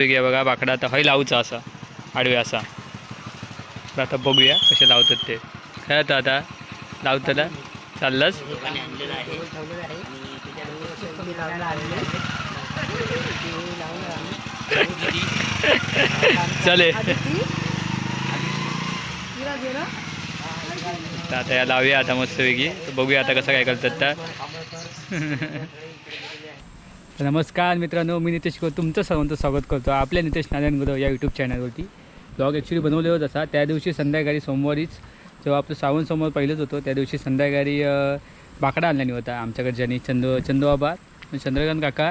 वेगळ्या बघा बाकडा आता हय लावचा असा आडवे असा. तर आता बघूया कसे लावतात ते. काय आता आता लावताना चाललंच चले. तर आता या लावूया आता मस्त वेगळी तर बघूया आता कसं काय करतात त्या. नमस्कार मित्रांनो मी नितेश गो तुमचं सर्वांचं स्वागत करतो आपल्या नितेश नारायण गुरव या यूट्यूब चॅनलवरती ब्लॉग ॲक्च्युली बनवले होत असा. त्या दिवशी संध्याकाळी सोमवारीच जेव्हा आपलं श्रावण सोमवार पहिलंच होतं त्या दिवशी संध्याकाळी बाकडा आणल्याने होता आमच्याकडे ज्यांनी चंदू चंदोबाबा चंद्रकांत काका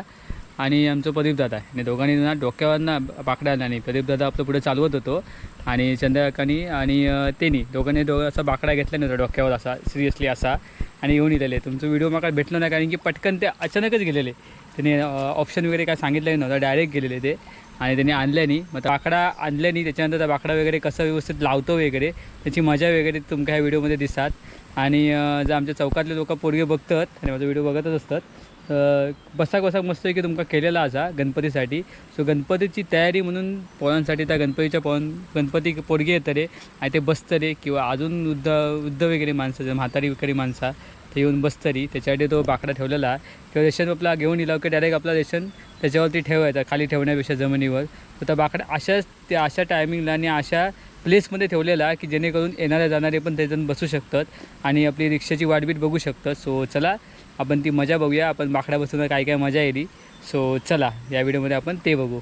आणि आमचं प्रदीपदादा आणि दोघांनी ना डोक्यावर ना बाकडा आणला नाही आपलं पुढे चालवत होतो आणि चंद्रकांनी आणि अं, त्यांनी दोघांनी दोघं असा बाकडा घेतला नव्हता डोक्यावर असा सिरियसली असा. आणि येऊन येलेले तुमचं व्हिडिओ मला भेटलं नाही कारण की पटकन ते अचानकच गेलेले. त्यांनी ऑप्शन वगैरे काय सांगितलं नव्हतं डायरेक्ट गेलेले ते. आणि त्यांनी आणल्यानी मग तो बाकडा आणल्यानी त्याच्यानंतर त्या बाकडा वगैरे कसं व्यवस्थित लावतो वगैरे त्याची मजा वगैरे तुमच्या ह्या व्हिडिओमध्ये दिसतात. आणि जर आमच्या चौकातले लोक पोरगे बघतात आणि माझा व्हिडिओ बघतच असतात. बसाक बसा कसा मस्त की तुमका केलेला असा गणपतीसाठी. सो गणपतीची तयारी म्हणून पोळांसाठी त्या गणपतीच्या पोळां गणपती पोरगे येतं रे. आणि ते बसतं किंवा अजून वृद्ध वृद्ध वगैरे माणसं म्हातारी वगैरे माणसा तर येऊन बसतरी त्याच्यासाठी तो बाकडा ठेवलेला किंवा रेशन आपला घेऊन येला की डायरेक्ट आपला रेशन त्याच्यावरती ठेवायचा खाली ठेवण्यापेक्षा जमिनीवर. तर त्या बाकडा अशाच त्या अशा टायमिंगला आणि अशा प्लेसमध्ये ठेवलेला की जेणेकरून येणारे जाणारे पण त्याच्यात बसू शकतात आणि आपली रिक्षाची वाटबीट बघू शकतात. सो चला आपण ती मजा बघूया. आपण बाकडा बसून काय काय मजा येईल. सो चला या व्हिडिओमध्ये आपण ते बघू.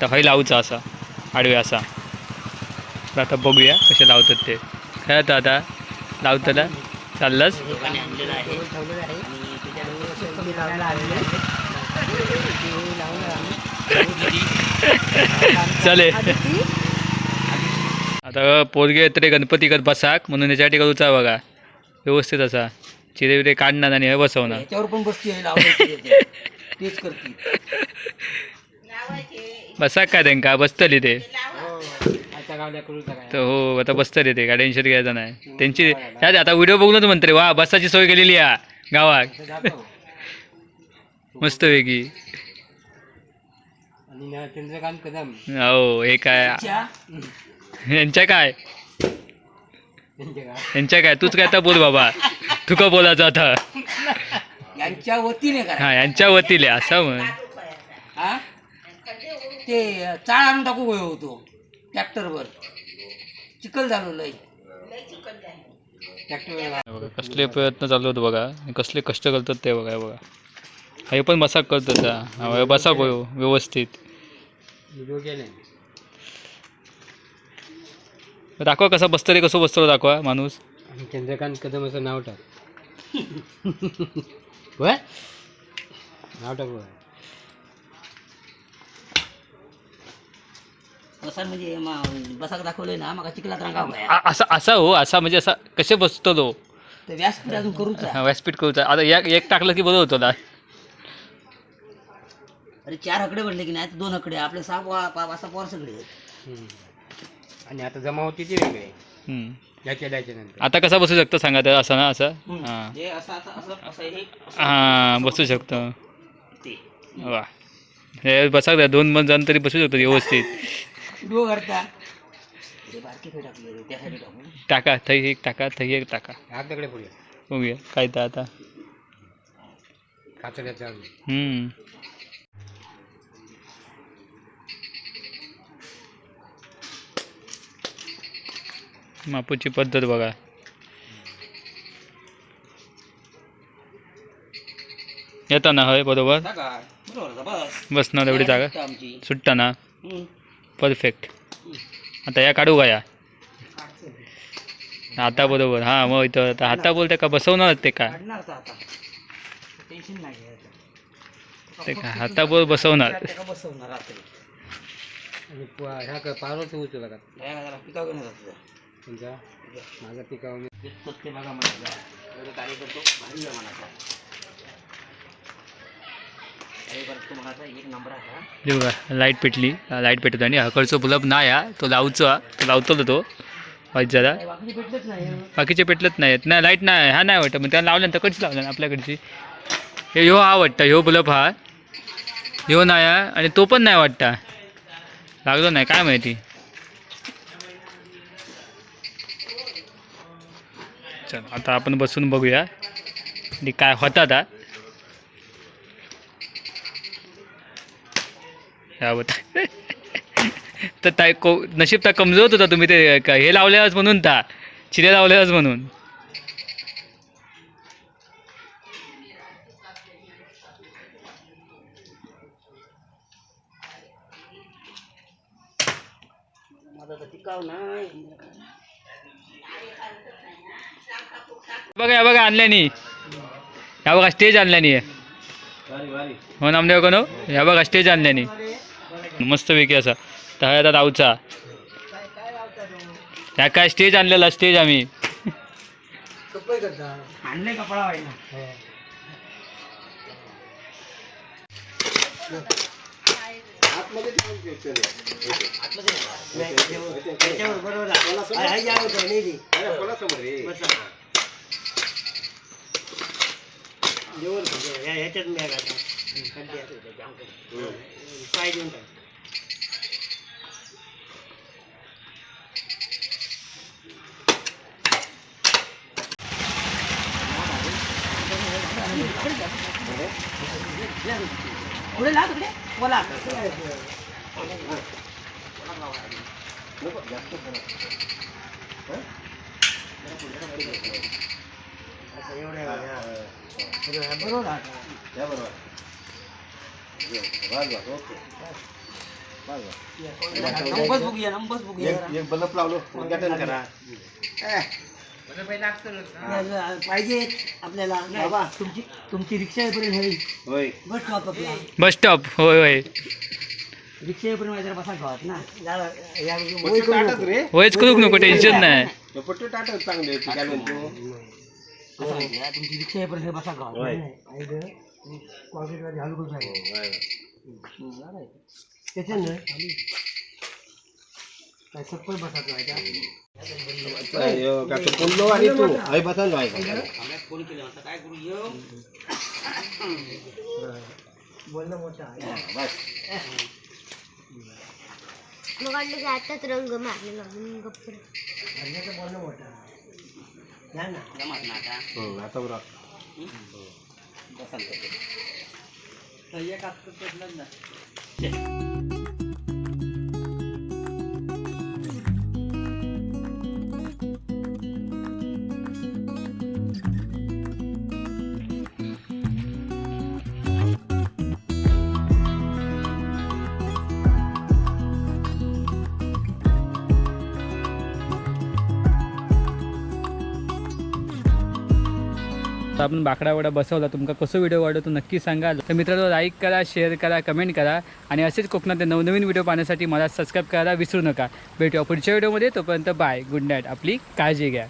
तर हय लावचा असा आडवे असा. तर आता बघूया कसे लावतात ते. काय आता आता? लावताना? चाललंच चले. आता पोरगे तरी गणपती करत बसाक म्हणून याच्यासाठी करूचा बघा. व्यवस्थित असा. चिरे बिरे काढणार आणि हे बसवणार. बसाक काय त्यांका? बसतली ते. तर हो आता बसतली ते काय टेन्शन घ्यायचं नाही. त्यांची त्यात आता व्हिडिओ बघूनच म्हणते वा बसाची सोय केलेली आहे गावात. मस्त वेगळी चंद्रकांत कदम. हो हे काय? च्या यांच्या काय? यांच्या काय? तूच काय आता बोल बाबा. तुका बोलायचं आता? यांच्या वतीने करा. हा यांच्या वतीले असं म्हण. हा? ते चाळ आणून टाकू होतो. ट्रॅक्टरवर. चिखल झालो लय. ट्रॅक्टर बघा कसले प्रयत्न चालू आहेत बघा. आणि कसले कष्ट करतात ते बघा हे बघा. हे पण बसाक करतात हा. बसा होय व्यवस्थित. दाखवा कसा बसतं रे कसं बसतो दाखवा माणूस. चंद्रकांत कदम असं नाव टाक. नाव टाक बसा म्हणजे मा- बसाक दाखवलंय ना चिखलात रांगाव काय आ- असा असा हो असा म्हणजे असा कसे बसतो तो तर व्यासपीठ अजून करूच. हा, व्यासपीठ करूचा आता एक एक टाकलं की बरं होतं ना. अरे चार हकडे पडले की नाही तर दोन हकडे. आपले सहा पा पा- पाच सहा पोर सगळे. आहेत. आणि आता जमा होती ती वेगळे. हम्म. याच्या द्यायच्या नंतर. आता कसा बसू शकतो सांगा तर असं ना असं? हां. हे असं असं असं असं हे असं हां बसू शकतो. ते. वा. हे बसा द्या दोन मग जण तरी बसू शकतो व्यवस्थित. करता. टाकू थई एक टाका थई एक टाका. पुढे. बघूया काय तर आता. काचड्याचा हम्म. मापूची पद्धत बघा. येताना होय बरोबर? टाका बरोबर आहे, बस. बसणार एवढी जागा? सुट्टा सुटताना हम्म. परफेक्ट आता या काढू का या? आता बरोबर. हां मग इथं आता आता बोलते का? बसवणार ते का? काढणार तर आता. टेन्शन नाही घ्यायचं ते का? हाता बोल बसवणार. त्याला बसवणार हा. बघा लाइट पेटली. लाइट पेटत आणि हकडचं बल्ब नाही हा. तो लावचो तो लावतो तो. वाईट जरा बाकीचे भेटलेच नाही नाहीत नाही. लाइट नाही हा नाही वाटतं. मग त्याला लावलं तर कडची लावलं आपल्याकडची. हे ह्यो हा वाटतं ह्यो बल्ब हा. ह्यो नाही हा. आणि तो पण नाही वाटतं. लागलं नाही काय माहिती. चल आता आपण बसून बघूया. काय होता आता यावत तर ताई को नशीब ता कमजोर होता तुम्ही ते हे लावल्यास म्हणून ता? चिरे लावल्यास म्हणून. बघा या बघा आणल्यानी. या बघा स्टेज आणल्यानी. हो नामदेव कोण या बघा स्टेज आणल्यानी. मस्तपैकी असा. तळ्याचा रावचा या काय स्टेज आणलेला स्टेज आम्ही. आणले कपडा व्हायला पाय देऊन टाक. पुढे ला तिकडे बोला बरोबर नंबर्स बघूया नंबर्स बघूया एक बल्ब लावलो उद्घाटन करा पाहिजे आपल्याला बाबा तुमची तुमची रिक्षा येईपर्यंत होईल. होय. बस स्टॉप आपला. बस स्टॉप होय होय. रिक्षा येईपर्यंत माझ्या बसा गावात ना. पट्टू टाटच रे. होयच करूक नको टेन्शन नाही. तो पट्टू टाटच चांगले होते काय म्हणतो? तुमची रिक्षा येईपर्यंत हे बसा होय. गावात कॉन्क्रीटमध्ये हलकून होय. त्याच्यानं काय सप्पल बसायचं आहे का अयो, का बोललो आणि तू आई बसा फोन केला होता काय करू येऊ बोलणं मोठं आहे बस मग वाटलं की आताच रंग मारलेला म्हणून गप्प रे. बोलणं मोठं आहे ना जमात ना आता आता बरं एक ना तर आपण बाकडा वडा बसवला तुमका कसं व्हिडिओ वाटतो नक्की सांगा. तर मित्रांनो लाईक करा शेअर करा कमेंट करा. आणि असेच कोकणात नवनवीन व्हिडिओ पाहण्यासाठी मला सबस्क्राईब करायला विसरू नका. भेटूया पुढच्या व्हिडिओमध्ये तोपर्यंत बाय गुड नाईट आपली काळजी घ्या.